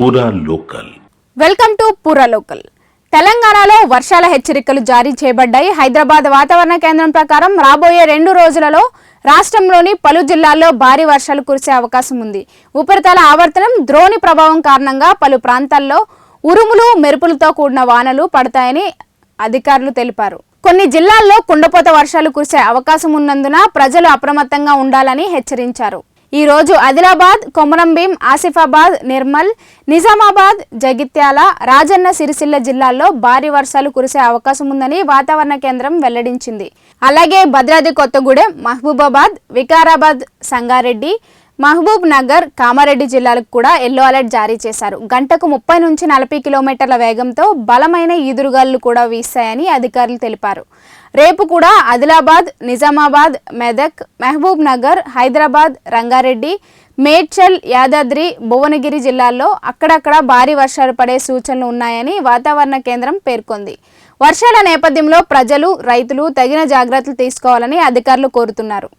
Poora local welcome to Poora local తెలంగాణలో వర్షాల హెచ్చరికలు జారీ చేయబడ్డాయి. హైదరాబాద్ వాతావరణ కేంద్రం ప్రకారం రాబోయే రెండు రోజులలో రాష్ట్రంలోని పలు జిల్లాల్లో భారీ వర్షాలు కురిసే అవకాశం ఉంది. ఉపరితల ఆవర్తనం ద్రోణి ప్రభావం కారణంగా పలు ప్రాంతాల్లో ఉరుములు మెరుపులతో కూడిన వానలు పడతాయని అధికారులు తెలిపారు. కొన్ని జిల్లాల్లో కుండపోత వర్షాలు కురిసే అవకాశం ఉన్నందున ప్రజలు అప్రమత్తంగా ఉండాలని హెచ్చరించారు. ఈ రోజు ఆదిలాబాద్ కొమరంభీం ఆసిఫాబాద్ నిర్మల్ నిజామాబాద్ జగిత్యాల రాజన్న సిరిసిల్ల జిల్లాల్లో భారీ వర్షాలు కురిసే అవకాశం ఉందని వాతావరణ కేంద్రం వెల్లడించింది. అలాగే భద్రాద్రి కొత్తగూడెం మహబూబాబాద్ వికారాబాద్ సంగారెడ్డి మహబూబ్ నగర్ కామారెడ్డి జిల్లాలకు కూడా ఎల్లో అలర్ట్ జారీ చేశారు. గంటకు ముప్పై నుంచి నలభై కిలోమీటర్ల వేగంతో బలమైన ఈదురుగాలు కూడా వీస్తాయని అధికారులు తెలిపారు. రేపు కూడా ఆదిలాబాద్ నిజామాబాద్ మెదక్ మహబూబ్ నగర్ హైదరాబాద్ రంగారెడ్డి మేడ్చల్ యాదాద్రి భువనగిరి జిల్లాల్లో అక్కడక్కడ భారీ వర్షాలు పడే సూచనలు ఉన్నాయని వాతావరణ కేంద్రం పేర్కొంది. వర్షాల నేపథ్యంలో ప్రజలు రైతులు తగిన జాగ్రత్తలు తీసుకోవాలని అధికారులు కోరుతున్నారు.